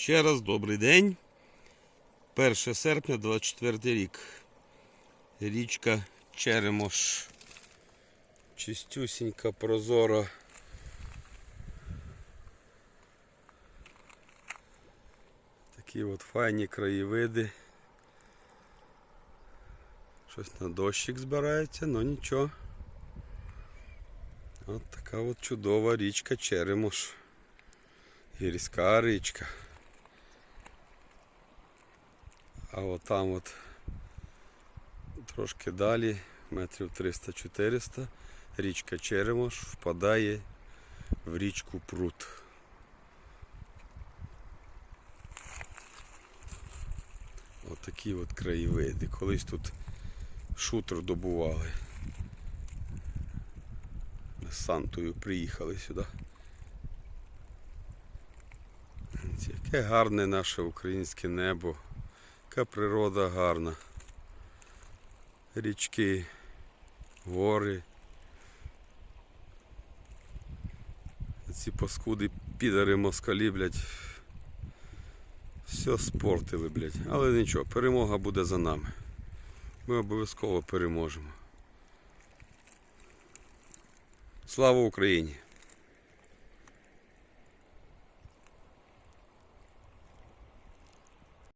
Ще раз добрий день. 1 серпня 24 рік. Річка Черемош. Чистюсінька, прозора. Такі от файні краєвиди. Щось на дощик збирається, але нічого. От така от чудова річка Черемош. Гірська річка. А от там от трошки далі, метрів 300-400, річка Черемош впадає в річку Прут. От такі от краєвиди. Колись тут шутер добували. З Сантою приїхали сюди. Яке гарне наше українське небо, яка природа гарна. Річки, гори. Ці паскуди підари москалі, блядь. Все спортили, блядь. Але нічого, перемога буде за нами. Ми обов'язково переможемо. Слава Україні!